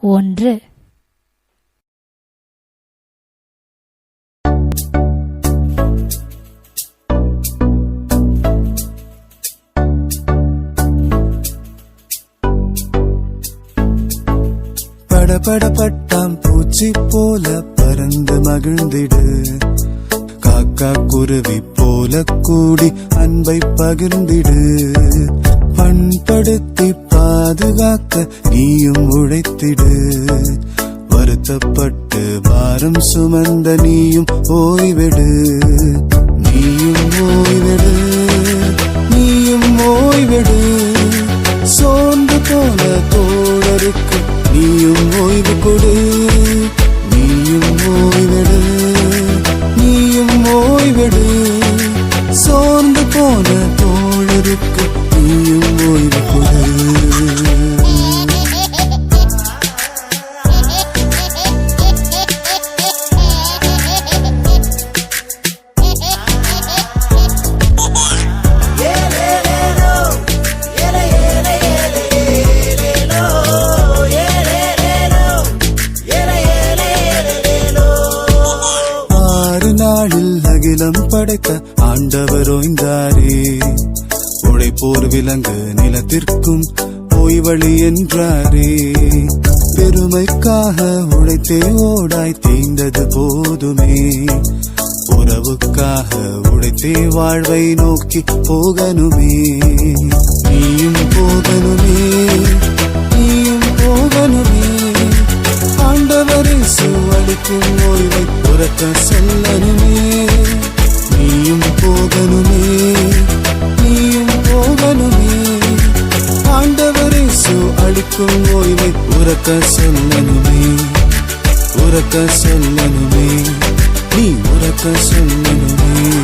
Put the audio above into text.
ஒன்று. படப்பட்டாம் பூச்சி போல பறந்து மகிழ்ந்திடு. காக்கா குருவி போல கூடி அன்பை பகிர்ந்திடு. பண்படுத்தி பாதுகாக்க நீயும் உழைத்திடு. வருத்தப்பட்டு பாரம் சுமந்த நீயும் ஓய்விடு. நீயும் ஓய்விடு. நீயும் ஓய்விடு. சோர்ந்து போன தோழருக்கு நீயும் ஓய்வு கொடு. நாளில் அகிலம் படைத்த ஆண்டவர் ஓய்ந்தாரே. உழைப்போர் விலங்கு நிலத்திற்கும் ஓய்வழி என்றாரே. பெருமைக்காக உழைத்தே ஓடாய் தேய்ந்தது போதுமே. உறவுக்காக உழைத்தே வாழ்வை நோக்கி போகணுமே. நீயும் போகணுமே. அளிக்கும் ஓய்வை உறக்க செல்லணுமே நீயும் போகணுமே. நீயும் போகணுமே. ஆண்டவரே அளிக்கும் ஓய்வை உறக்க சொல்லணுமே உறக்க சொல்லணுமே நீ உறக்க சொல்லணுமே